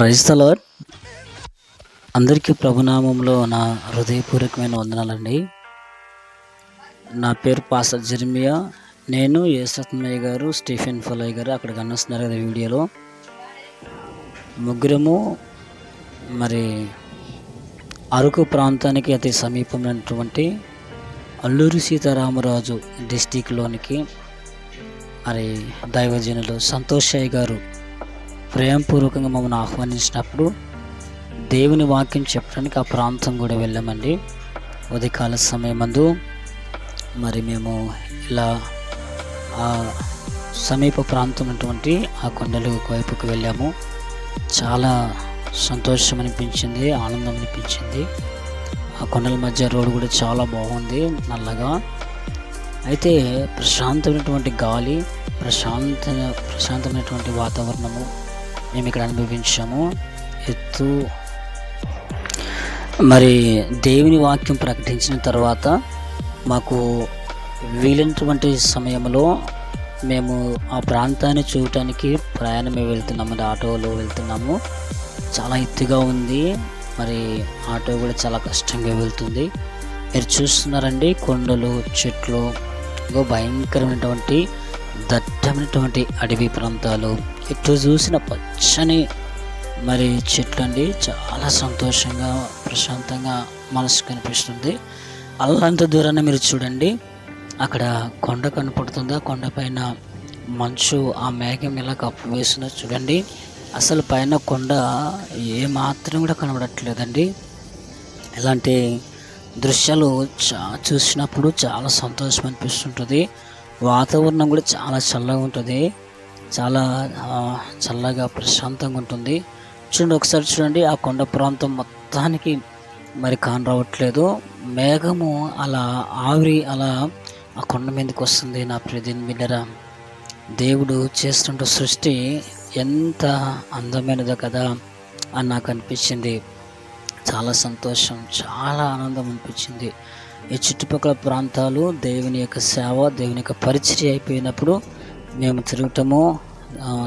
క్రైస్తలో అందరికీ ప్రభునామంలో నా హృదయపూర్వకమైన వందనాలండి. నా పేరు పాస్టర్ జర్మియా. నేను యేసత్మయ్య గారు స్టీఫెన్ ఫలయ్య గారు అక్కడ కనిపిస్తున్నారు కదా వీడియోలో. ముగ్గురము మరి అరకు ప్రాంతానికి అతి సమీపమైనటువంటి అల్లూరి సీతారామరాజు డిస్టిక్లోనికి మరి దైవజనులు సంతోషయ్య గారు ప్రేమపూర్వకంగా మమ్మల్ని ఆహ్వానించినప్పుడు దేవుని వాక్యం చెప్పడానికి ఆ ప్రాంతం కూడా వెళ్ళామండి. ఉదయకాల సమయమందు మరి మేము ఇలా ఆ సమీప ప్రాంతం ఉన్నటువంటి ఆ కొండలు వైపుకు వెళ్ళాము. చాలా సంతోషం అనిపించింది ఆనందం అనిపించింది ఆ కొండల మధ్య రోడ్డు కూడా చాలా బాగుంది నల్లగా. అయితే ప్రశాంతమైనటువంటి గాలి ప్రశాంత ప్రశాంతమైనటువంటి వాతావరణము మేము ఇక్కడ అనుభవించాము. ఎత్తు. మరి దేవుని వాక్యం ప్రకటించిన తర్వాత మాకు వీలైనటువంటి సమయంలో మేము ఆ ప్రాంతాన్ని చూడటానికి ప్రయాణమే వెళ్తున్నాము. అంటే ఆటోలో వెళ్తున్నాము. చాలా ఎత్తుగా ఉంది. మరి ఆటో కూడా చాలా కష్టంగా వెళ్తుంది. మీరు చూస్తున్నారండి కొండలు చెట్లు. ఇంకో భయంకరమైనటువంటి దట్టమైనటువంటి అడవి ప్రాంతాలు ఎటు చూసిన పచ్చని మరి చెట్లు అండి. చాలా సంతోషంగా ప్రశాంతంగా మనసు కనిపిస్తుంది. అల్లంత దూరాన్ని మీరు చూడండి. అక్కడ కొండ కనపడుతుందా? కొండపైన మంచు ఆ మేఘం ఎలా కప్పు వేస్తుందో చూడండి. అసలు పైన కొండ ఏమాత్రం కూడా కనబడట్లేదండి. ఇలాంటి దృశ్యాలు చా చూసినప్పుడు చాలా సంతోషం అనిపిస్తుంటుంది. వాతావరణం కూడా చాలా చల్లగా ఉంటుంది. చాలా చల్లగా ప్రశాంతంగా ఉంటుంది. చూడండి ఒకసారి చూడండి ఆ కొండ ప్రాంతం మొత్తానికి మరి కాని రావట్లేదు. మేఘము అలా ఆవిరి అలా ఆ కొండ మీదకి వస్తుంది నా ప్రదీన్ బిడ్డరా. దేవుడు చేస్తుంటే సృష్టి ఎంత అందమైనదో కదా అని నాకు అనిపించింది. చాలా సంతోషం చాలా ఆనందం అనిపించింది. ఈ చుట్టుపక్కల ప్రాంతాలు దేవుని యొక్క సేవ దేవుని యొక్క పరిచయం అయిపోయినప్పుడు మేము తిరగటము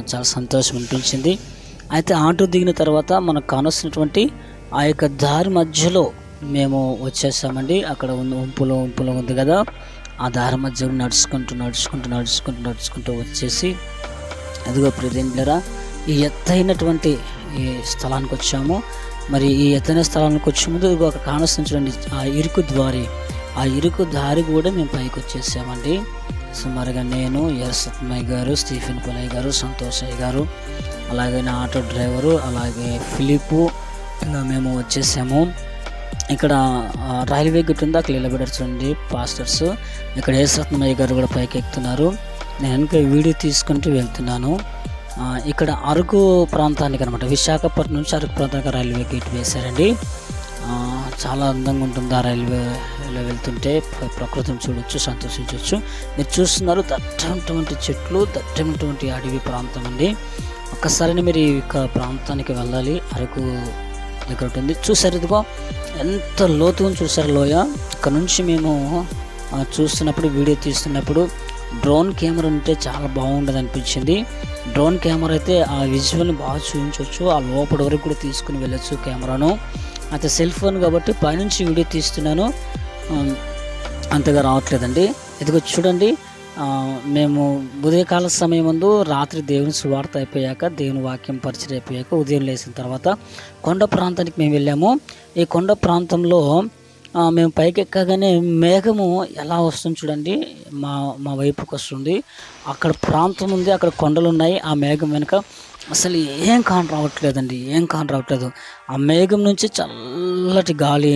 చాలా సంతోషం అనిపించింది. అయితే ఆటో దిగిన తర్వాత మనకు కానొస్తున్నటువంటి ఆ యొక్క దారి మధ్యలో మేము వచ్చేసామండి. అక్కడ ఉన్న ఉంపులో ఉంపులో ఉంది కదా. ఆ దారి మధ్యలో నడుచుకుంటూ నడుచుకుంటూ నడుచుకుంటూ నడుచుకుంటూ వచ్చేసి అదిగో ప్రదేంద్లరా ఈ ఎత్తైనటువంటి ఈ స్థలానికి వచ్చాము. మరి ఈ ఎత్తైన స్థలానికి వచ్చే ముందు ఇదిగో అక్కడ కానొస్తుంది చూడండి ఆ ఇరుకు ద్వారి ఆ ఇరుకు దారి కూడా మేము పైకి వచ్చేసామండి. సుమారుగా నేను ఎస్మయ్య గారు స్టీఫెన్ పులయ్య గారు సంతోషయ్య గారు అలాగే నా ఆటో డ్రైవరు అలాగే ఫిలిపు ఇంకా మేము వచ్చేసాము. ఇక్కడ రైల్వే గేట్ ఉంది అక్కడ నిలబెడతారు ఉంది పాస్టర్స్. ఇక్కడ ఏసత్మయ్య గారు కూడా పైకి ఎక్కుతున్నారు. నేను వెనుక వీడియో తీసుకుంటూ వెళ్తున్నాను. ఇక్కడ అరకు ప్రాంతానికి అనమాట విశాఖపట్నం నుంచి అరకు ప్రాంతానికి రైల్వే గేట్ వేశారండి. చాలా అందంగా ఉంటుంది ఆ రైల్వేలో వెళ్తుంటే? ప్రకృతిని చూడొచ్చు సంతోషించవచ్చు మీరు చూస్తున్నారు దట్టమైనటువంటి చెట్లు దట్టమైనటువంటి అడవి ప్రాంతం అండి. ఒక్కసారి మీరు ఈ ప్రాంతానికి వెళ్ళాలి. అరకు దగ్గర ఉంటుంది. చూసారు ఇదిగో ఎంత లోతుగా చూసారు లోయ. ఇక్కడ నుంచి మేము చూస్తున్నప్పుడు వీడియో తీస్తున్నప్పుడు డ్రోన్ కెమెరా ఉంటే చాలా బాగుండదు అనిపించింది. డ్రోన్ కెమెరా అయితే ఆ విజువల్ని బాగా చూపించవచ్చు ఆ లోపల వరకు కూడా తీసుకుని వెళ్ళొచ్చు కెమెరాను. అయితే సెల్ ఫోన్ కాబట్టి పైనుంచి వీడియో తీస్తున్నాను. అంతగా రావట్లేదండి. ఇదిగో చూడండి మేము ఉదయకాల సమయం ముందు రాత్రి దేవుని సువార్త అయిపోయాక దేవుని వాక్యం పరిచయం అయిపోయాక ఉదయం లేచిన తర్వాత కొండ ప్రాంతానికి మేము వెళ్ళాము. ఈ కొండ ప్రాంతంలో మేము పైకి ఎక్కగానే మేఘము ఎలా వస్తుంది చూడండి. మా మా వైపుకి వస్తుంది. అక్కడ ప్రాంతం ఉంది అక్కడ కొండలు ఉన్నాయి. ఆ మేఘం వెనుక అసలు ఏం కాని రావట్లేదండి ఏం కాని రావట్లేదు. ఆ మేఘం నుంచి చల్లటి గాలి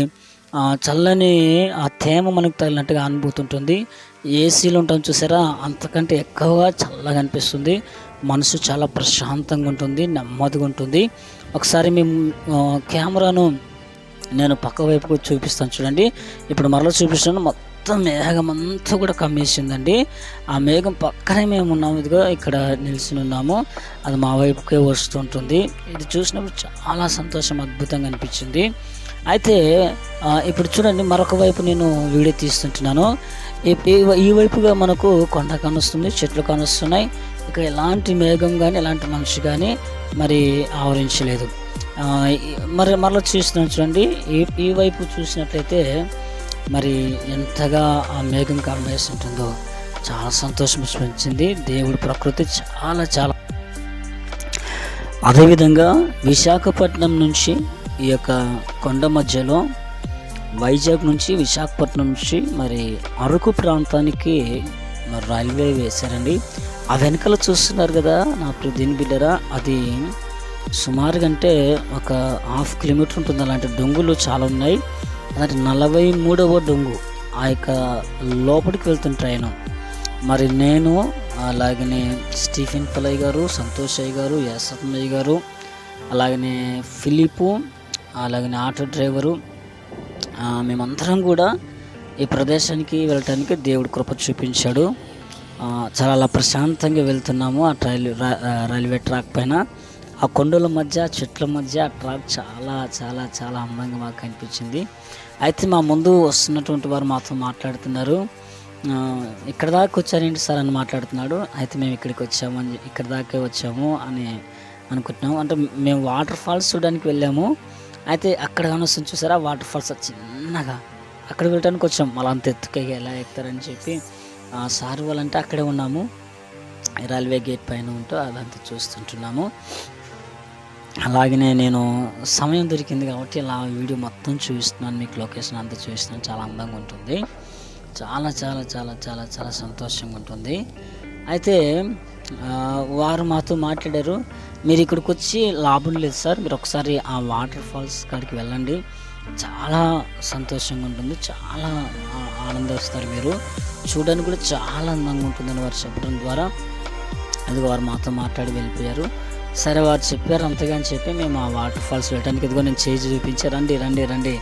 ఆ చల్లని ఆ తేమ మనకు తగిలినట్టుగా అనుభూతి ఉంటుంది ఏసీలో ఉంటాం చూసారా అంతకంటే ఎక్కువగా చల్లగా అనిపిస్తుంది. మనసు చాలా ప్రశాంతంగా ఉంటుంది నెమ్మదిగా ఉంటుంది. ఒకసారి మేము కెమెరాను నేను పక్క వైపుకు చూపిస్తాను చూడండి. ఇప్పుడు మరలా చూపిస్తాను మొత్తం మేఘం అంతా కూడా కమ్మేసిందండి. ఆ మేఘం పక్కనే మేము ఉన్నాము. ఇదిగో ఇక్కడ నిలిచి ఉన్నాము. అది మా వైపుకే వస్తుంటుంది ఇది చూసినప్పుడు చాలా సంతోషం అద్భుతంగా అనిపించింది. అయితే ఇప్పుడు చూడండి మరొక వైపు నేను వీడియో తీస్తుంటున్నాను. ఈ- వైపుగా మనకు కొండ కానొస్తుంది చెట్లు కానొస్తున్నాయి. ఇక్కడ ఎలాంటి మేఘం కానీ ఎలాంటి మనిషి కానీ మరి ఆవరించలేదు. మరి మరలా చూసిన చూడండి. ఈ ఈ వైపు చూసినట్లయితే మరి ఎంతగా ఆ మేఘం కమ్మేసి ఉంటుందో చాలా సంతోషం పెంచింది దేవుడి ప్రకృతి చాలా చాలా. అదేవిధంగా విశాఖపట్నం నుంచి ఈ యొక్క కొండ మధ్యలో వైజాగ్ నుంచి విశాఖపట్నం నుంచి మరి అరకు ప్రాంతానికి మరి రైల్వే వేశారండి. ఆ వెనకాల చూస్తున్నారు కదా నా దీని బిడ్డరా అది సుమారుగా అంటే ఒక హాఫ్ కిలోమీటర్ ఉంటుంది అలాంటి డొంగులు చాలా ఉన్నాయి. అలాంటి నలభై మూడవ డొంగు ఆ యొక్క లోపలికి వెళ్తున్న ట్రైన్ మరి నేను అలాగనే స్టీఫెన్ పలయ్ గారు సంతోష్ అయ్య గారు యాసత్మయ్య గారు అలాగనే ఫిలిపు అలాగనే ఆటో డ్రైవరు మేమందరం కూడా ఈ ప్రదేశానికి వెళ్ళటానికి దేవుడు కృప చూపించాడు. చాలా అలా ప్రశాంతంగా వెళ్తున్నాము ఆ రైలు రైల్వే ట్రాక్ పైన. ఆ కొండల మధ్య చెట్ల మధ్య ట్రాక్ చాలా చాలా చాలా అందంగా మాకు కనిపించింది. అయితే మా ముందు వస్తున్నటువంటి వారు మాతో మాట్లాడుతున్నారు. ఇక్కడ దాకా వచ్చారేంటి సార్ అని మాట్లాడుతున్నాడు. అయితే మేము ఇక్కడికి వచ్చాము అని ఇక్కడ దాకే వచ్చాము అని అనుకుంటున్నాము. అంటే మేము వాటర్ ఫాల్స్ చూడడానికి వెళ్ళాము. అయితే అక్కడ కానొస్తుంది చూసారా? వాటర్ ఫాల్స్ చిన్నగా. అక్కడ వెళ్ళడానికి వచ్చాం మళ్ళీ అంత ఎత్తుకి ఎలా ఎక్కుతారని చెప్పి సార్ వాళ్ళంటే అక్కడే ఉన్నాము. రైల్వే గేట్ పైన ఉంటూ అదంతా చూస్తుంటున్నాము. అలాగనే నేను సమయం దొరికింది కాబట్టి ఇలా వీడియో మొత్తం చూపిస్తున్నాను మీకు లొకేషన్ అంతా చూపిస్తున్నాను చాలా అందంగా ఉంటుంది. చాలా చాలా చాలా చాలా చాలా సంతోషంగా ఉంటుంది. అయితే వారు మాతో మాట్లాడారు మీరు ఇక్కడికి వచ్చి లాభం లేదు సార్ మీరు ఒకసారి ఆ వాటర్ ఫాల్స్ కాడికి వెళ్ళండి. చాలా సంతోషంగా ఉంటుంది చాలా ఆనందిస్తారు మీరు. చూడడానికి కూడా చాలా అందంగా ఉంటుందని వారు చెప్పడం ద్వారా అది వారు మాతో మాట్లాడి వెళ్ళిపోయారు. సరే వారు చెప్పారు అంతగా అని చెప్పి మేము ఆ వాటర్ ఫాల్స్ వెళ్ళడానికి ఇదిగో నేను చేసి చూపించి రండి రండి రండి.